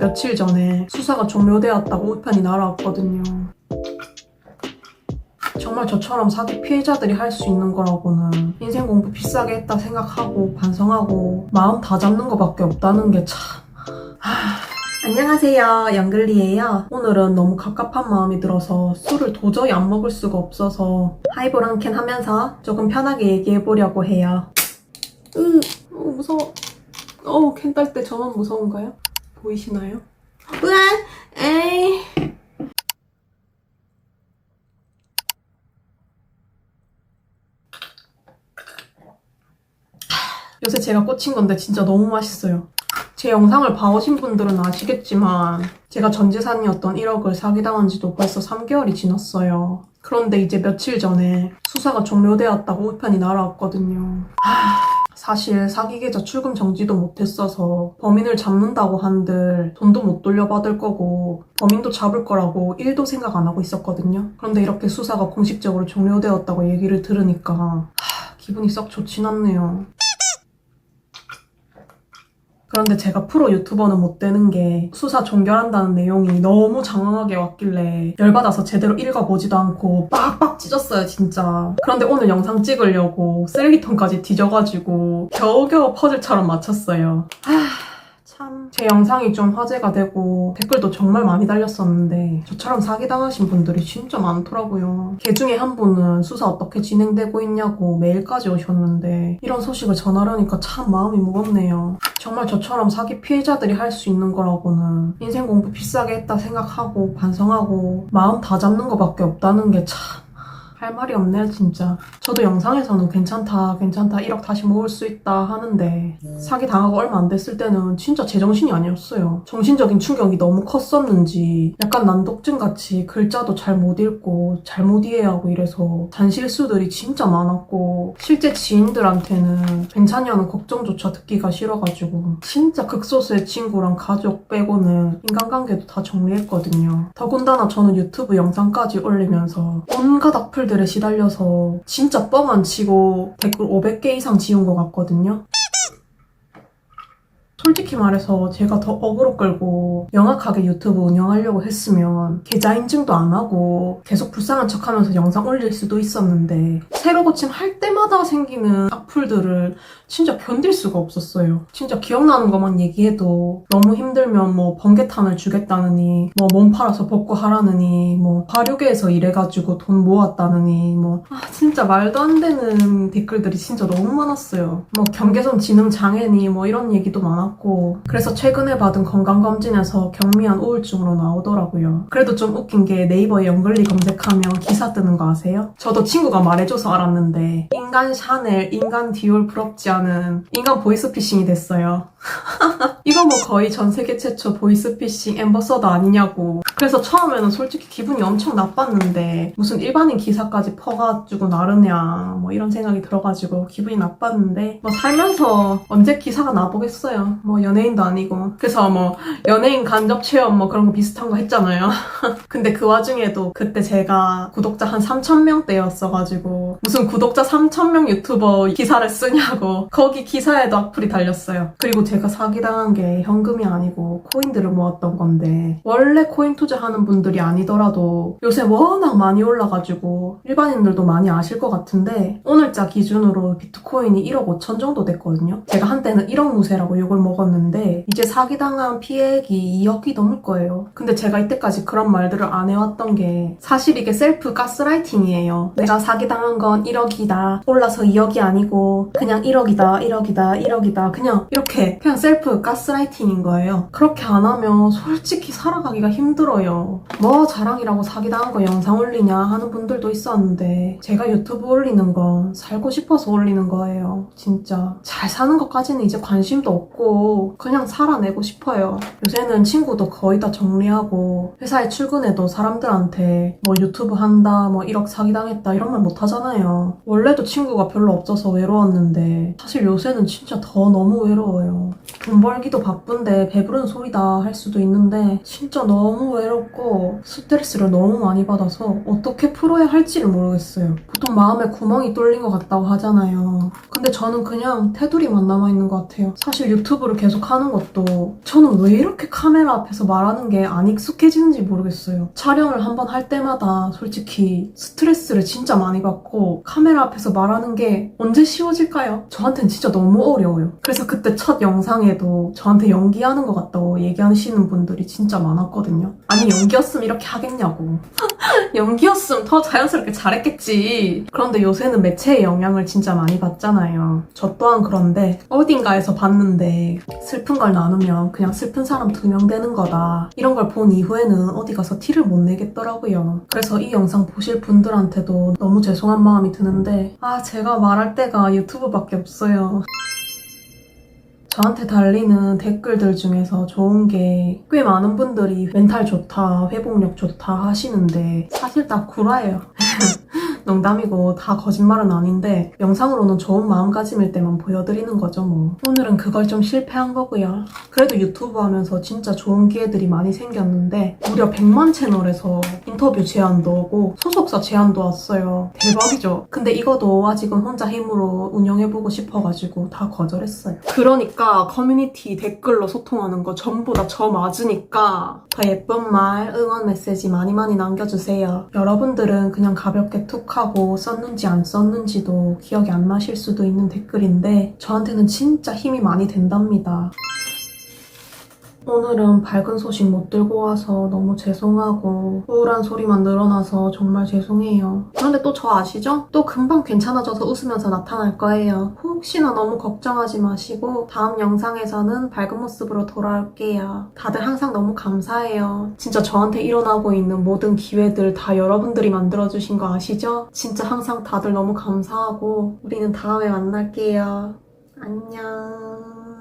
며칠 전에 수사가 종료되었다고 우편이 날아왔거든요. 정말 저처럼 사기 피해자들이 할 수 있는 거라고는 인생 공부 비싸게 했다 생각하고 반성하고 마음 다 잡는 것밖에 없다는 게 참. 안녕하세요. 양글리예요. 오늘은 너무 갑갑한 마음이 들어서 술을 도저히 안 먹을 수가 없어서 하이볼 한 캔 하면서 조금 편하게 얘기해 보려고 해요. 으, 어, 무서워. 어, 캔딸 때 저만 무서운가요? 보이시나요? 으아, 에이. 요새 제가 꽂힌 건데 진짜 너무 맛있어요. 제 영상을 봐오신 분들은 아시겠지만 제가 전 재산이었던 1억을 사기당한 지도 벌써 3개월이 지났어요. 그런데 이제 며칠 전에 수사가 종료되었다고 우편이 날아왔거든요. 하, 사실 사기 계좌 출금 정지도 못했어서 범인을 잡는다고 한들 돈도 못 돌려받을 거고 범인도 잡을 거라고 1도 생각 안 하고 있었거든요. 그런데 이렇게 수사가 공식적으로 종료되었다고 얘기를 들으니까 하, 기분이 썩 좋진 않네요. 그런데 제가 프로 유튜버는 못 되는 게 수사 종결한다는 내용이 너무 장황하게 왔길래 열받아서 제대로 읽어보지도 않고 빡빡 찢었어요 진짜. 그런데 오늘 영상 찍으려고 쓰레기통까지 뒤져가지고 겨우겨우 퍼즐처럼 맞췄어요 참 제 영상이 좀 화제가 되고 댓글도 정말 많이 달렸었는데 저처럼 사기당하신 분들이 진짜 많더라고요. 걔 중에 한 분은 수사 어떻게 진행되고 있냐고 메일까지 오셨는데 이런 소식을 전하려니까 참 마음이 무겁네요. 정말 저처럼 사기 피해자들이 할 수 있는 거라고는 인생 공부 비싸게 했다 생각하고 반성하고 마음 다 잡는 것밖에 없다는 게참 할 말이 없네요, 진짜. 저도 영상에서는 괜찮다, 괜찮다, 1억 다시 모을 수 있다 하는데, 사기 당하고 얼마 안 됐을 때는 진짜 제정신이 아니었어요. 정신적인 충격이 너무 컸었는지, 약간 난독증 같이 글자도 잘 못 읽고, 잘 못 이해하고 이래서 잔실수들이 진짜 많았고, 실제 지인들한테는 괜찮냐는 걱정조차 듣기가 싫어가지고, 진짜 극소수의 친구랑 가족 빼고는 인간관계도 다 정리했거든요. 더군다나 저는 유튜브 영상까지 올리면서 온갖 악플 들에 시달려서 진짜 뻥 안 치고 댓글 500개 이상 지운 것 같거든요. 솔직히 말해서 제가 더 어그로 끌고 명확하게 유튜브 운영하려고 했으면 계좌 인증도 안 하고 계속 불쌍한 척 하면서 영상 올릴 수도 있었는데 새로 고침 할 때마다 생기는 악플들을 진짜 견딜 수가 없었어요. 진짜 기억나는 것만 얘기해도 너무 힘들면 뭐 번개탄을 주겠다느니 뭐 몸 팔아서 복구 하라느니 뭐 발효계에서 일해가지고 돈 모았다느니 뭐 아, 진짜 말도 안 되는 댓글들이 진짜 너무 많았어요. 뭐 경계선 지능 장애니 뭐 이런 얘기도 많았 고 그래서 최근에 받은 건강검진에서 경미한 우울증으로 나오더라고요. 그래도 좀 웃긴 게 네이버에 연글리 검색하면 기사 뜨는 거 아세요? 저도 친구가 말해줘서 알았는데 인간 샤넬, 인간 디올 부럽지 않은 인간 보이스피싱이 됐어요. 이거 뭐 거의 전 세계 최초 보이스피싱 엠버서더 아니냐고. 그래서 처음에는 솔직히 기분이 엄청 나빴는데 무슨 일반인 기사까지 퍼가지고 나르냐 뭐 이런 생각이 들어가지고 기분이 나빴는데 뭐 살면서 언제 기사가 나보겠어요. 뭐 연예인도 아니고. 그래서 뭐 연예인 간접 체험 뭐 그런 거 비슷한 거 했잖아요. 근데 그 와중에도 그때 제가 구독자 한 3,000명대였어가지고 무슨 구독자 3,000명 유튜버 기사를 쓰냐고 거기 기사에도 악플이 달렸어요. 그리고 제가 사기당한 게 현금이 아니고 코인들을 모았던 건데 원래 코인 투자하는 분들이 아니더라도 요새 워낙 많이 올라가지고 일반인들도 많이 아실 것 같은데 오늘자 기준으로 비트코인이 1억 5천 정도 됐거든요. 제가 한때는 1억 무세라고 욕을 먹 었는데 이제 사기당한 피해액이 2억이 넘을 거예요. 근데 제가 이때까지 그런 말들을 안 해왔던 게 사실 이게 셀프 가스라이팅이에요. 내가 사기당한 건 1억이다. 올라서 2억이 아니고 그냥 1억이다, 1억이다, 1억이다. 그냥 이렇게 그냥 셀프 가스라이팅인 거예요. 그렇게 안 하면 솔직히 살아가기가 힘들어요. 뭐 자랑이라고 사기당한 거 영상 올리냐 하는 분들도 있었는데 제가 유튜브 올리는 건 살고 싶어서 올리는 거예요. 진짜 잘 사는 것까지는 이제 관심도 없고 그냥 살아내고 싶어요. 요새는 친구도 거의 다 정리하고 회사에 출근해도 사람들한테 뭐 유튜브 한다 뭐 1억 사기당했다 이런 말 못 하잖아요. 원래도 친구가 별로 없어서 외로웠는데 사실 요새는 진짜 더 너무 외로워요. 돈 벌기도 바쁜데 배부른 소리다 할 수도 있는데 진짜 너무 외롭고 스트레스를 너무 많이 받아서 어떻게 풀어야 할지를 모르겠어요. 보통 마음에 구멍이 뚫린 것 같다고 하잖아요. 근데 저는 그냥 테두리만 남아있는 것 같아요. 사실 유튜브를 계속 하는 것도 저는 왜 이렇게 카메라 앞에서 말하는 게 안 익숙해지는지 모르겠어요. 촬영을 한 번 할 때마다 솔직히 스트레스를 진짜 많이 받고 카메라 앞에서 말하는 게 언제 쉬워질까요? 저한테는 진짜 너무 어려워요. 그래서 그때 첫 영상에도 저한테 연기하는 것 같다고 얘기하시는 분들이 진짜 많았거든요. 아니 연기였으면 이렇게 하겠냐고. 연기였으면 더 자연스럽게 잘했겠지. 그런데 요새는 매체의 영향을 진짜 많이 받잖아요. 저 또한 그런데 어딘가에서 봤는데 슬픈 걸 나누면 그냥 슬픈 사람 두 명 되는 거다. 이런 걸 본 이후에는 어디 가서 티를 못 내겠더라고요. 그래서 이 영상 보실 분들한테도 너무 죄송한 마음이 드는데 아 제가 말할 때가 유튜브밖에 없어요. 저한테 달리는 댓글들 중에서 좋은 게 꽤 많은 분들이 멘탈 좋다, 회복력 좋다 하시는데 사실 다 구라예요. 농담이고 다 거짓말은 아닌데 영상으로는 좋은 마음가짐일 때만 보여드리는 거죠 뭐. 오늘은 그걸 좀 실패한 거고요. 그래도 유튜브 하면서 진짜 좋은 기회들이 많이 생겼는데 무려 100만 채널에서 인터뷰 제안도 오고 소속사 제안도 왔어요. 대박이죠. 근데 이거도 아직은 혼자 힘으로 운영해보고 싶어가지고 다 거절했어요. 그러니까 커뮤니티 댓글로 소통하는 거 전부 다 저 맞으니까 더 예쁜 말, 응원 메시지 많이 많이 남겨주세요. 여러분들은 그냥 가볍게 툭 하고 썼는지 안 썼는지도 기억이 안 나실 수도 있는 댓글인데 저한테는 진짜 힘이 많이 된답니다. 오늘은 밝은 소식 못 들고 와서 너무 죄송하고 우울한 소리만 늘어나서 정말 죄송해요. 그런데 또 저 아시죠? 또 금방 괜찮아져서 웃으면서 나타날 거예요. 혹시나 너무 걱정하지 마시고 다음 영상에서는 밝은 모습으로 돌아올게요. 다들 항상 너무 감사해요. 진짜 저한테 일어나고 있는 모든 기회들 다 여러분들이 만들어주신 거 아시죠? 진짜 항상 다들 너무 감사하고 우리는 다음에 만날게요. 안녕.